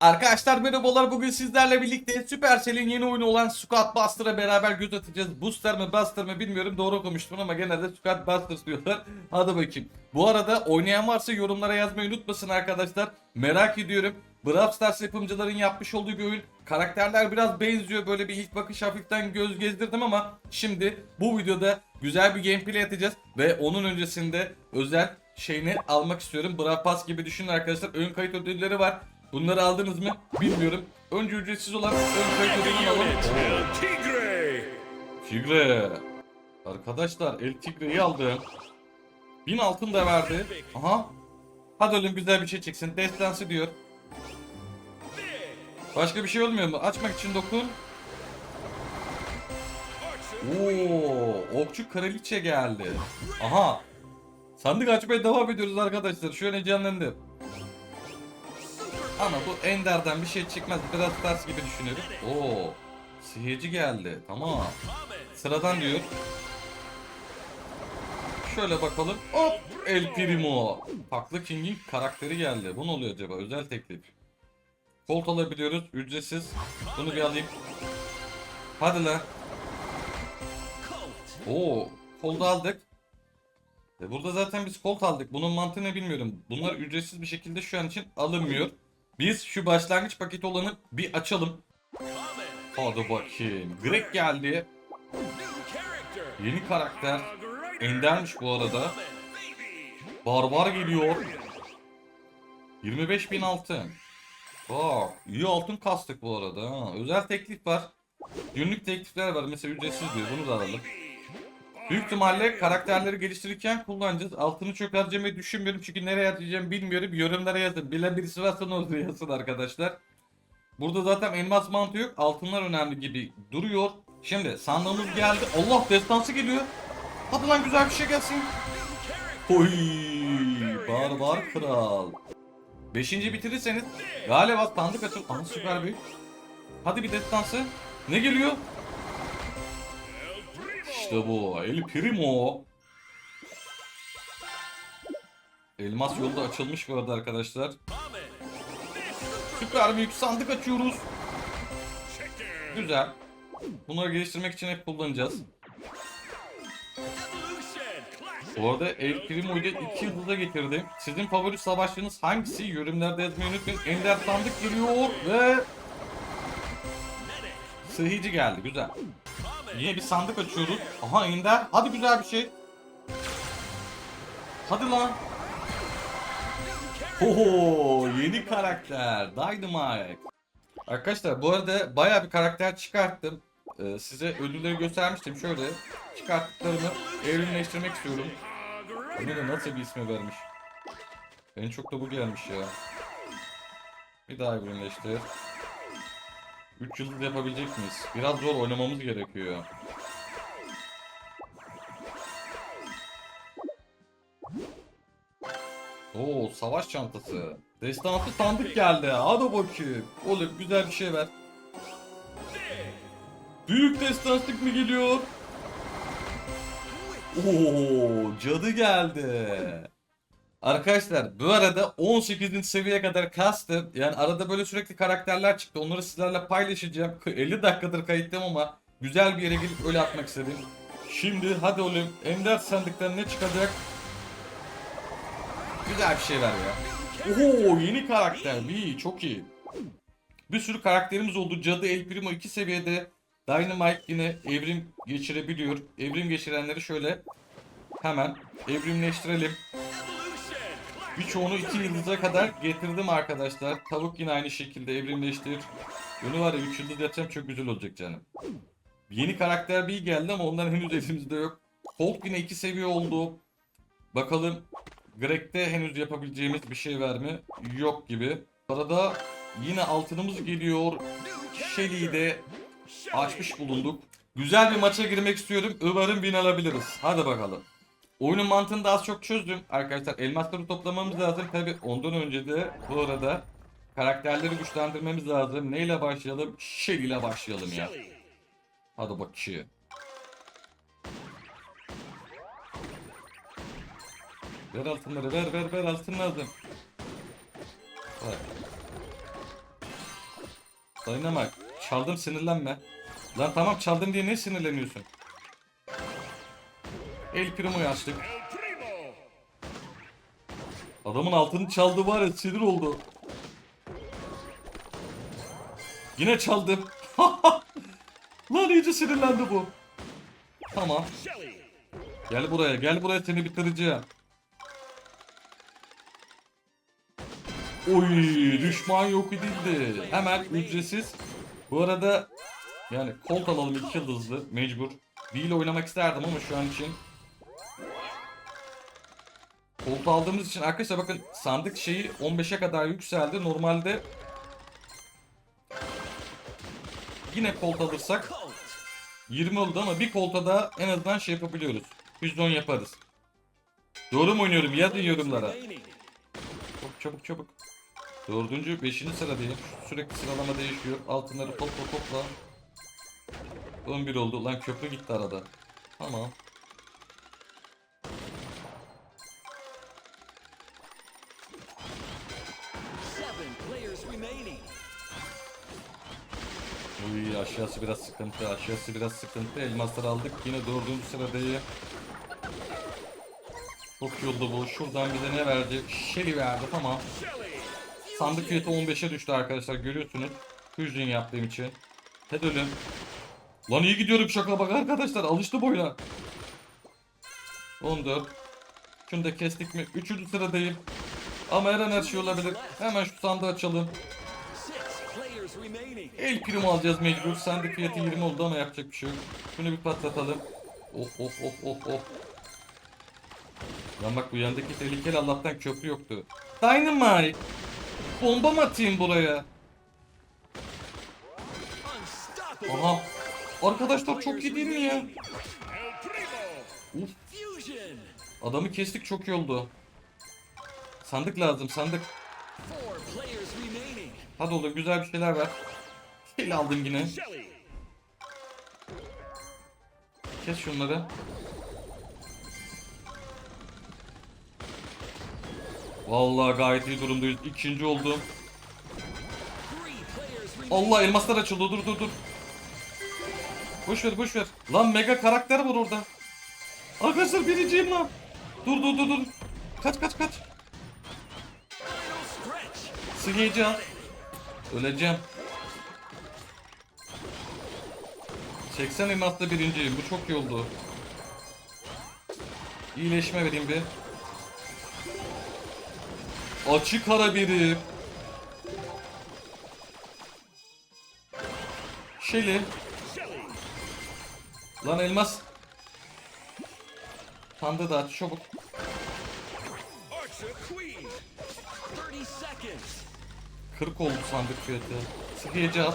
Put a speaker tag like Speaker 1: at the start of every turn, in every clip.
Speaker 1: Arkadaşlar merhabalar bugün sizlerle birlikte Supercell'in yeni oyunu olan Squad Buster'a beraber göz atacağız. Booster mı Buster mı bilmiyorum doğru okumuştum ama genelde Squad Buster diyorlar. Hadi bakayım. Bu arada oynayan varsa yorumlara yazmayı unutmasın arkadaşlar. Merak ediyorum. Brawl Stars yapımcıların yapmış olduğu bir oyun. Karakterler biraz benziyor. Böyle bir ilk bakış hafiften göz gezdirdim ama şimdi bu videoda güzel bir gameplay atacağız. Ve onun öncesinde özel şeyini almak istiyorum. Brawl Pass gibi düşünün arkadaşlar. Ön kayıt ödülleri var. Bunları aldınız mı bilmiyorum. Önce ücretsiz olan ön ödülünü alalım.
Speaker 2: Tigre!
Speaker 1: Tigre. Arkadaşlar El Tigre'yi aldım. 1000 altın da verdi. Aha. Hadi oğlum güzel bir şey çıksın. Destansı diyor. Başka bir şey olmuyor mu? Açmak için dokun. Oo, okçu kraliçe geldi. Aha. Sandık açmaya devam ediyoruz arkadaşlar. Şu an heyecanlandım. Ama bu Ender'den bir şey çıkmaz. Biraz ters gibi düşünüyorum. Oo. Sihirci geldi. Tamam. Sıradan diyor. Şöyle bakalım. Hop! El Primo. Farklı King'in karakteri geldi. Bu ne oluyor acaba? Özel teklif. Colt alabiliyoruz. Ücretsiz. Bunu bir alayım. Hadi lan. Oo, Colt aldık. E burada zaten biz Colt aldık. Bunun mantığını bilmiyorum. Bunlar ücretsiz bir şekilde şu an için alınmıyor. Biz şu başlangıç paketi olanı bir açalım. Hadi bakayım. Greg geldi. Yeni karakter. Endermiş bu arada. Barbar geliyor. 25.000 altın. Bak iyi altın kastık bu arada. Ha. Özel teklif var. Günlük teklifler var. Mesela ücretsiz diyor. Bunu da alalım. Büyük ihtimalle karakterleri geliştirirken kullanacağız. Altını çok harcamayı düşünmüyorum çünkü nereye harcayacağımı bilmiyorum. Yorumlara yazın. Bilen birisi varsa ne olur yazsın arkadaşlar. Burada zaten elmas mantığı yok. Altınlar önemli gibi duruyor. Şimdi sandığımız geldi. Allah destansı geliyor. Hadi lan güzel bir şey gelsin. Oy, barbar kral. Beşinci bitirirseniz galiba sandık açıl... Aha süper büyük. Hadi bir destansı. Ne geliyor? İşte bu. El Primo. Elmas yolda açılmış bu arada arkadaşlar. Süper büyük sandık açıyoruz. Güzel. Bunları geliştirmek için hep kullanacağız. Bu arada El Primo'yu da 2 yıldıza getirdim. Sizin favori savaşçınız hangisi? Yorumlarda yazmayı unutmayın. Ender sandık geliyor ve... Sıhhici geldi. Güzel. Yine bir sandık açıyoruz. Aha Ender. Hadi güzel bir şey. Hadi lan. Oho yeni karakter. Dynamite. Arkadaşlar bu arada baya bir karakter çıkarttım. Ee, size ödülleri göstermiştim. Şöyle çıkarttıklarımı evrimleştirmek istiyorum. Bunu da nasıl bir ismi vermiş. En çok da bu gelmiş ya. Bir daha evrimleştir. 3 yıldız yapabilecek miyiz? Biraz zor oynamamız gerekiyor. Oo savaş çantası. Destansı sandık geldi. Hadi bakayım. Oğlum güzel bir şey ver. Büyük destanslık mı geliyor? Oo cadı geldi. Arkadaşlar bu arada 18. seviyeye kadar kastım. Yani arada böyle sürekli karakterler çıktı. Onları sizlerle paylaşacağım. 50 dakikadır kayıttım ama güzel bir yere gelip öyle atmak istedim. Şimdi hadi oğlum Ender sandıktan ne çıkacak? Güzel bir şey ver ya. Oho yeni karakter. İyi çok iyi. Bir sürü karakterimiz oldu. Cadı El Primo 2 seviyede. Dynamite yine evrim geçirebiliyor. Evrim geçirenleri şöyle hemen evrimleştirelim. Birçoğunu 2 yıldıza kadar getirdim arkadaşlar. Tavuk yine aynı şekilde evrimleştir. Bunu var ya 3 yıldız yapsam çok güzel olacak canım. Yeni karakter bir geldi ama onların henüz elimizde yok. Hulk yine 2 seviye oldu. Bakalım Greg'de henüz yapabileceğimiz bir şey var mı? Yok gibi. Arada yine altınımız geliyor. Shelly'i açmış bulunduk. Güzel bir maça girmek istiyorum. Umarım win alabiliriz. Hadi bakalım. Oyunun mantığını daha az çok çözdüm. Arkadaşlar elmasları toplamamız lazım. Tabi ondan önce de bu arada karakterleri güçlendirmemiz lazım. Neyle başlayalım? Shelly ile başlayalım ya. Hadi bakayım. Ver altınları ver ver ver altın lazım. Dynamite. Çaldım sinirlenme. Lan tamam çaldım diye ne sinirleniyorsun? El Primo'yu açtık. Adamın altını çaldı var ya sinir oldu. Yine çaldım. Lan iyice sinirlendi bu. Tamam. Gel buraya gel buraya seni bitireceğim. Oy düşman yok edildi. Hemen ücretsiz. Bu arada yani Colt alalım iki yıldızlı mecbur. Bir ile oynamak isterdim ama şu an için. Colt aldığımız için arkadaşlar bakın sandık şeyi 15'e kadar yükseldi. Normalde yine Colt alırsak
Speaker 2: Colt.
Speaker 1: 20 oldu ama bir kolta da en azından şey yapabiliyoruz. %10 yaparız. Doğru mu oynuyorum? Yazın yorumlara. Çabuk çabuk çabuk. Dördüncü, beşinci sıradayım. Sürekli sıralama değişiyor. Altınları topla topla. 11 oldu. Lan köprü gitti arada. Tamam. Uy aşağısı biraz sıkıntı. Aşağısı biraz sıkıntı. Elmasları aldık. Yine dördüncü sıradayım. Çok iyi oldu bu. Şuradan bize ne verdi? Shelly verdi.
Speaker 2: Shelly.
Speaker 1: Sandık fiyatı 15'e düştü arkadaşlar görüyorsunuz. Fusion yaptığım için. Hadi ölüm. Lan iyi gidiyorum şaka bak arkadaşlar alıştım oyuna. 14. Şunu da kestik mi? 3. sıradayım. Ama her an her şey olabilir. Hemen şu sandığı açalım. El primo alacağız mecbur. Sandık fiyatı 20 oldu ama yapacak bir şey yok. Şunu bir patlatalım. Oh oh oh oh oh. Lan bak bu yandaki tehlikeli Allah'tan köprü yoktu. Dynamite. Bomba mı atayım buraya? Aha. Arkadaşlar çok iyi değil mi ya? Uf. Adamı kestik çok iyi oldu. Sandık lazım sandık. Hadi oğlum güzel bir şeyler ver. Şeyle aldım yine. Kes şunları. Vallahi gayet iyi durumdayız. İkinci oldum. Allah elmaslar açıldı. Dur dur dur. Boş ver boş ver. Lan mega karakter var orada. Arkadaşlar birinciyim lan. Dur dur dur dur. Kaç kaç kaç. Sıkıyacağım. Öleceğim. 80 elmasla birinciyim. Bu çok iyi oldu. İyileşme vereyim bir. Açık ara biri. Şeli. Lan elmas. Sandığı da aç çabuk. 40 oldu sandık fiyatı. Sıkıcı al.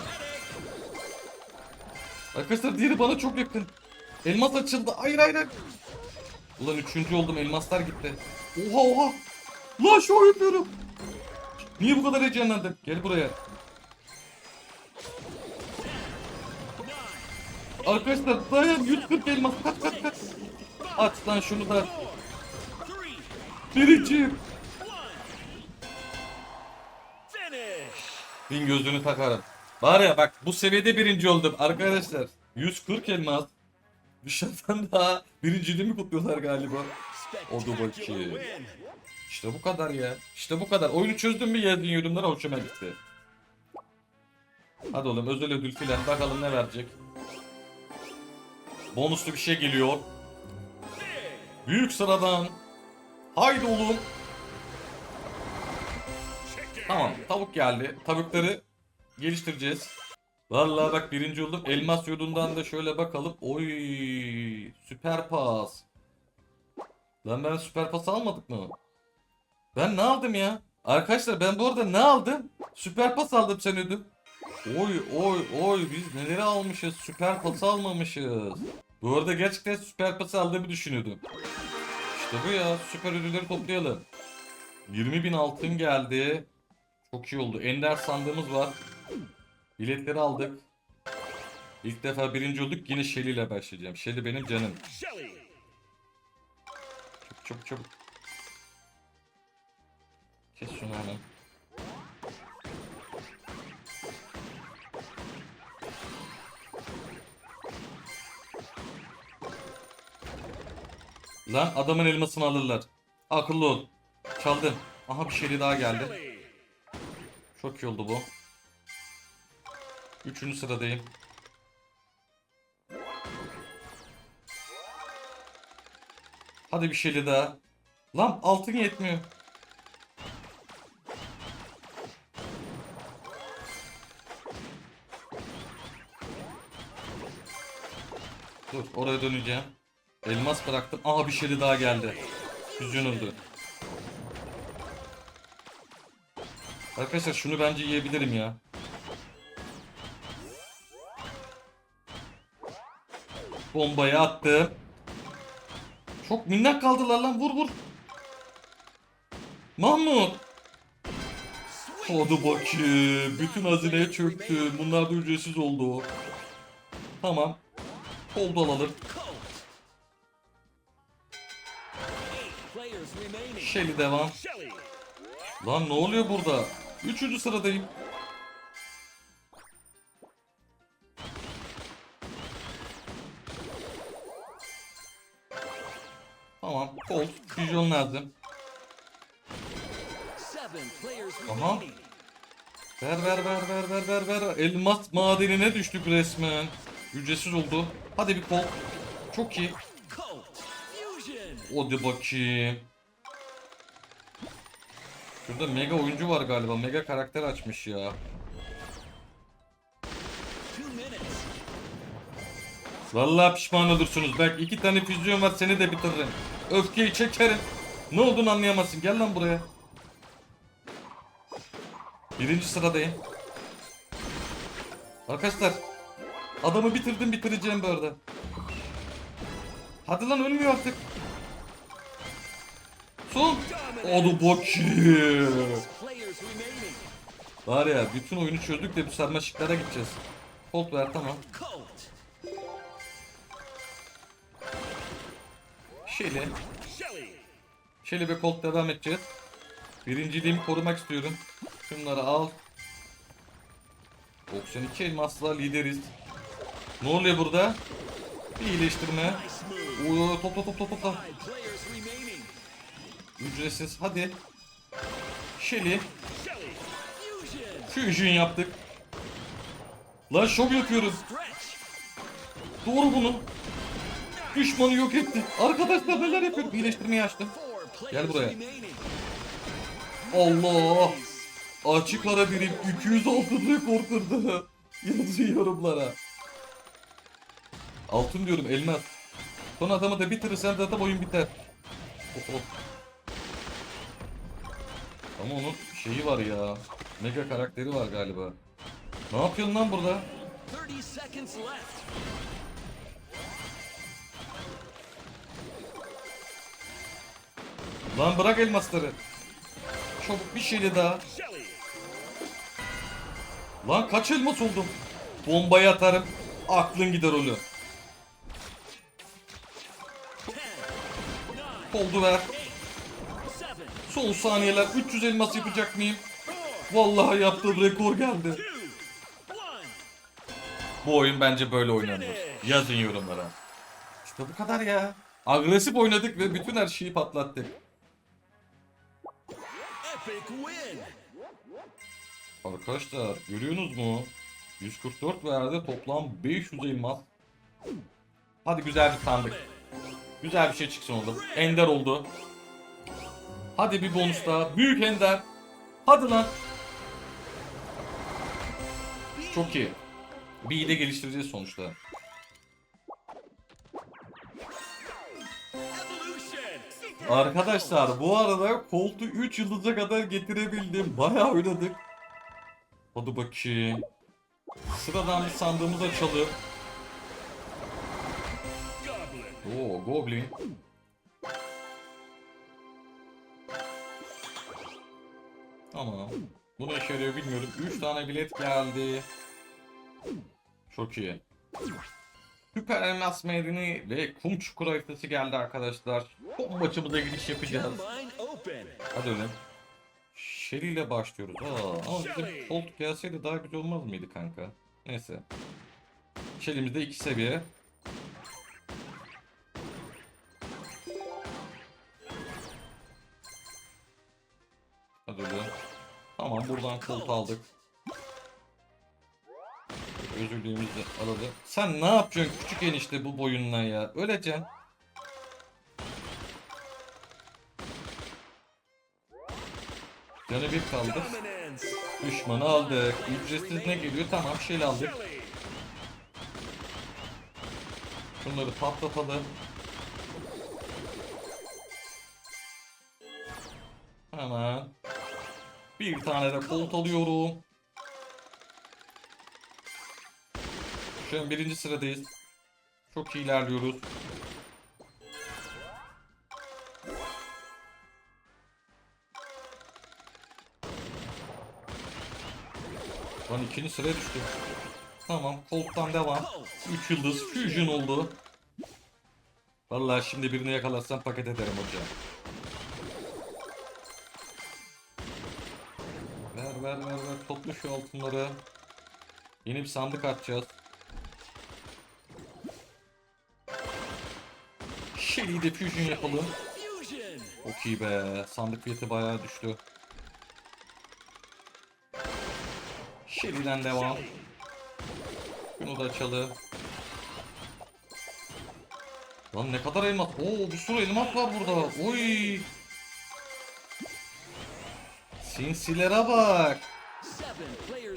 Speaker 1: Arkadaşlar diğeri bana çok yakın. Elmas açıldı. Hayır hayır. Ulan üçüncü oldum. Elmaslar gitti. Oha oha. Lan şov yapıyorum. Niye bu kadar heyecanlandım? Gel buraya. Arkadaşlar dayan 140 elmas. Kaç kaç kaç. At lan şunu da.
Speaker 2: Three.
Speaker 1: Bin gözlüğünü takarım. Var ya bak bu seviyede birinci oldum arkadaşlar. 140 elmas. Dışarıdan daha birinciliğimi kutluyorlar galiba.
Speaker 2: Spectacular
Speaker 1: bakayım. İşte bu kadar ya. İşte bu kadar. Oyunu çözdüm mü yazın yorumlara hoşuma gitti. Hadi oğlum özel ödül filan bakalım ne verecek. Bonuslu bir şey geliyor. Büyük sıradan. Haydi oğlum. Tamam tavuk geldi. Tavukları geliştireceğiz. Vallahi bak birinci oldum. Elmas yolundan da şöyle bakalım. Oy süper pas. Lan ben süper pas almadık mı? Ben ne aldım ya? Arkadaşlar ben bu arada ne aldım? Süper pas aldım sen ödüm. Oy oy oy biz neleri almışız? Süper pas almamışız. Bu arada gerçekten süper pas aldığımı düşünüyordum. İşte bu ya süper ödülleri toplayalım. 20.000 altın geldi. Çok iyi oldu. Ender sandığımız var. Biletleri aldık. İlk defa birinci olduk. Yine Shelly ile başlayacağım. Shelly benim canım. Çok çok çok. Kes şunu hemen. Lan adamın elmasını alırlar. Akıllı ol. Çaldın. Aha bir Shelly daha geldi. Çok iyi oldu bu. Üçüncü sıradayım. Hadi bir şeyli daha. Lan altın yetmiyor. Dur oraya döneceğim. Elmas bıraktım. Aa bir şeyli daha geldi. Füzyon oldu. Arkadaşlar şunu bence yiyebilirim ya. Bombayı attım. Çok minnak kaldılar lan vur vur. Mahmut. Hadi bakayım. Bütün hazineye çöktü. Bunlar da ücretsiz oldu. Tamam. Kolda alalım. Shelly devam. Lan ne oluyor burada? Üçüncü sıradayım. Tamam. Colt.
Speaker 2: Seven players
Speaker 1: Aha. Ver ver ver ver ver ver ver. Elmas madenine düştük resmen. Ücretsiz oldu. Hadi bir Colt. Çok iyi. Hadi bakayım. Şurada mega oyuncu var galiba. Mega karakter açmış ya. Vallahi pişman olursunuz. Bak iki tane füzyon var seni de bitiririm. Öfkeyi çekerim. Ne olduğunu anlayamazsın. Gel lan buraya. Birinci sıradayım. Arkadaşlar. Adamı bitirdim bitireceğim bu arada. Hadi lan ölmüyor artık. Son. Hadi bakayım. Var ya bütün oyunu çözdük de bu sarmaşıklara gideceğiz. Colt ver tamam.
Speaker 2: Shelly.
Speaker 1: Şöyle bir Colt devam edeceğiz. Birinciliğimi korumak istiyorum. Şunları al. 92 elmasla lideriz. Ne oluyor burada? Bir iyileştirme. Oo, topla topla topla. Ücretsiz hadi. Shelly.
Speaker 2: Fusion.
Speaker 1: Yaptık. Lan şov yapıyorum.
Speaker 2: Stretch.
Speaker 1: Doğru bunu. Düşmanı yok etti. Arkadaşlar neler yapıyorum? İyileştirmeyi açtım. Gel buraya. Allah. Açık ara birim 200 altın rekor kırdı. Yazın yorumlara. Altın diyorum elmas. Son adamı da bitirirsen zaten oyun biter. Oh, oh. Ama onun şeyi var ya. Mega karakteri var galiba. Ne yapıyorsun lan burada?
Speaker 2: 30 seconds left.
Speaker 1: Lan bırak elmasları. Çabuk bir şeyle daha. Lan kaç elmas oldum? Bombayı atarım. Aklın gider oğlum.
Speaker 2: 10, 9,
Speaker 1: Oldu ver.
Speaker 2: 8, 7,
Speaker 1: Son saniyeler 300 elmas yapacak mıyım?
Speaker 2: 4,
Speaker 1: Vallahi yaptığım rekor geldi.
Speaker 2: 2, 1.
Speaker 1: Bu oyun bence böyle oynanır. Yazın yorumlara. İşte bu kadar ya. Agresif oynadık ve bütün her şeyi patlattık. Arkadaşlar görüyorsunuz mu? 144 verdi toplam 500 elmas. Hadi güzel bir sandık. Güzel bir şey çıksın oğlum. Ender oldu. Hadi bir bonus daha. Büyük Ender. Hadi lan. Çok iyi. Bir de geliştireceğiz sonuçta. Arkadaşlar bu arada koltuğu 3 yıldıza kadar getirebildim. Bayağı oynadık. Hadi bakayım. Sıradan bir sandığımız açalım. Oo Goblin. Tamam. Bu ne işe bilmiyorum. 3 tane bilet geldi. Çok iyi. Süper Elmas Meydanı ve Kum Çukur haritası geldi arkadaşlar. Son maçımıza giriş yapacağız. Hadi öyle. Shelly ile başlıyoruz. Aa, ama bizim koltuk gelseydi daha güzel olmaz mıydı kanka? Neyse. Shelly'mizde iki seviye. Ödülü. Tamam buradan kolt aldık. Özürlüğümüzü alalım. Sen ne yapıyorsun küçük enişte bu boyunla ya? Öleceksin. Canı bir kaldı. Düşmanı aldık. Ücretsiz ne geliyor? Tamam şey aldık. Şunları patlatalım. Bir tane de kolt alıyorum. Şu an birinci sıradayız. Çok iyi ilerliyoruz. Lan ikinci sıraya düştü. Tamam, Colt'tan devam. 3 yıldız Fusion oldu. Vallahi şimdi birini yakalarsam paket ederim hocam. Topla şu altınları. Yeni bir sandık açacağız. Shelly'i de Fusion yapalım. Çok iyi be. Sandık fiyatı bayağı düştü. Shelly'den devam. Bunu da açalım. Lan ne kadar elmas. Oo bir sürü elmas var burada. Oy. Sinsilere bak.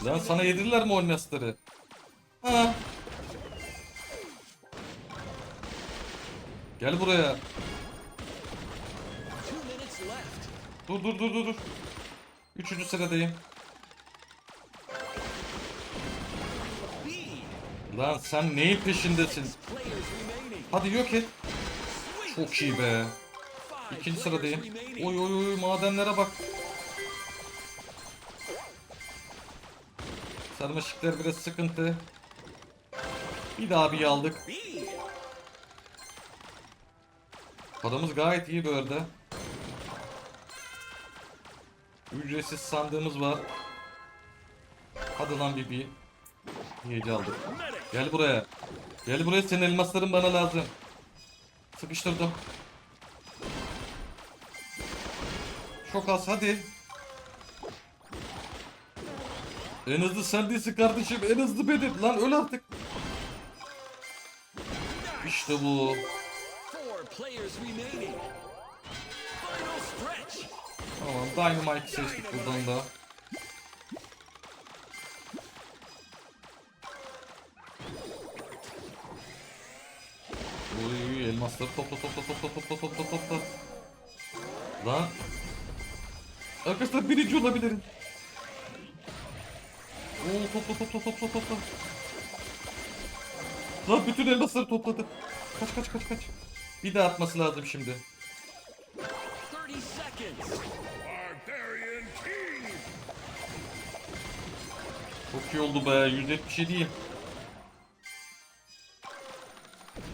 Speaker 1: Lan sana yedirirler mi o elmasları? Ha. Gel buraya. Dur dur dur dur dur. Üçüncü sıradayım. Lan sen neyin peşindesin? Hadi yok et. Çok iyi be. İkinci sıradayım. Oy oy oy madenlere bak. Sarmaşıklar biraz sıkıntı. Bir daha bir aldık. Paramız gayet iyi bu. Ücretsiz sandığımız var. Hadi lan Bibi. İyice aldık.
Speaker 2: Medic.
Speaker 1: Gel buraya. Gel buraya senin elmasların bana lazım. Sıkıştırdım. Çok az hadi. En hızlı sen değilsin kardeşim. En hızlı benim. Lan öl artık. İşte bu. Tamam Dynamite seçtik buradan da. Oy elmasları topla topla topla topla topla topla. Lan. Arkadaşlar birinci olabilirim. Oo topla topla topla topla. Lan bütün elmasları topladı. Kaç kaç kaç kaç. Bir daha atması lazım şimdi.
Speaker 2: 30 seconds. Barbarian King.
Speaker 1: Çok iyi oldu be. 177'yim.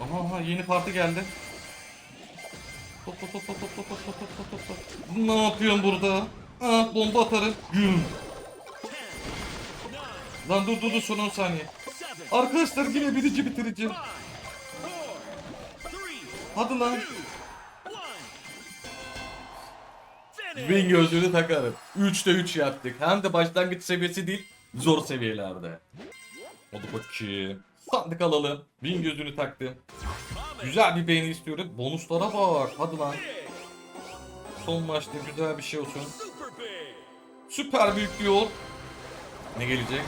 Speaker 1: Aha aha yeni parti geldi. Topla topla topla topla topla topla. Ne yapıyorsun burada? Ah bomba atarım. Güm. Lan dur dur dur son 10 saniye. Arkadaşlar yine birinci.
Speaker 2: Three.
Speaker 1: Hadi lan. Wing gözlüğünü takarım. 3'te 3 yaptık. Hem de başlangıç seviyesi değil, zor seviyelerde. Hadi bakayım. Sandık alalım. Wing gözlüğünü taktım. Güzel bir beğeni istiyorum. Bonuslara bak. Hadi lan. Son maçta güzel bir şey olsun. Süper büyük bir yol. Ne gelecek?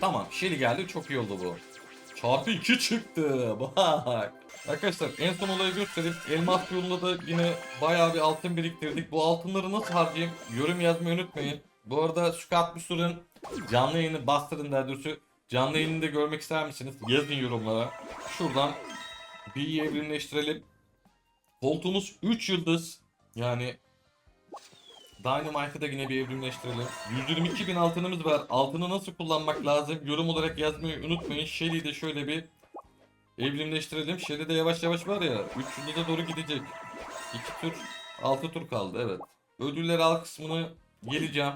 Speaker 1: Tamam. Shelly geldi. Çok iyi oldu bu. Çarpı 2 çıktı. Bak. Arkadaşlar en son olayı göstereyim. Elmas yolunda da yine bayağı bir altın biriktirdik. Bu altınları nasıl harcayayım? Yorum yazmayı unutmayın. Bu arada Scott Buster'ın canlı yayını bastırın daha. Canlı yayını da görmek ister misiniz? Yazın yorumlara. Şuradan bir evrimleştirelim. Koltuğumuz 3 yıldız. Yani Dynamite'ı da yine bir evrimleştirelim. 122 bin altınımız var. Altını nasıl kullanmak lazım? Yorum olarak yazmayı unutmayın. Shelly'i de şöyle bir evrimleştirelim. Shelly de yavaş yavaş var ya. 3 yılda doğru gidecek. 2 tur, 6 tur kaldı evet. Ödüller al kısmını geleceğim.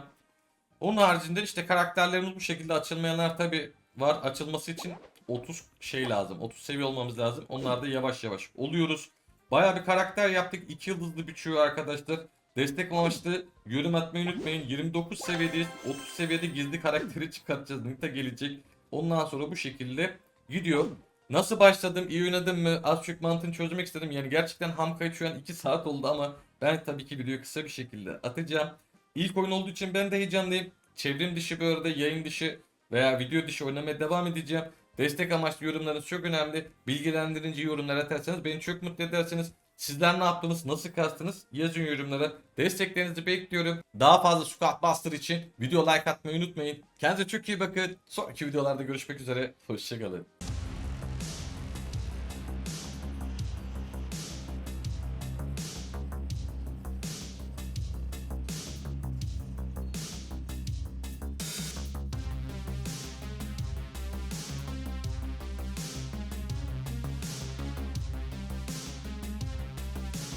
Speaker 1: Onun haricinde işte karakterlerimiz bu şekilde açılmayanlar tabi var. Açılması için 30 şey lazım. 30 seviye olmamız lazım. Onlar da yavaş yavaş oluyoruz. Baya bir karakter yaptık. 2 yıldızlı biçiyor arkadaşlar. Destek amaçlı yorum atmayı unutmayın. 29 seviyedeyiz. 30 seviyede gizli karakteri çıkartacağız. Nita gelecek. Ondan sonra bu şekilde gidiyor. Nasıl başladım, iyi oynadım mı? Az çok mantığını çözmek istedim. Yani gerçekten ham kayıt şu an 2 saat oldu ama ben tabii ki videoyu kısa bir şekilde atacağım. İlk oyun olduğu için ben de heyecanlıyım. Çevrim dışı bu arada yayın dışı veya video dışı oynamaya devam edeceğim. Destek amaçlı yorumlarınız çok önemli. Bilgilendirici yorumlar atarsanız beni çok mutlu edersiniz. Sizler ne yaptınız, nasıl kastınız yazın yorumlara. Desteklerinizi bekliyorum. Daha fazla Squad Buster için video like atmayı unutmayın. Kendinize çok iyi bakın. Sonraki videolarda görüşmek üzere. Hoşçakalın.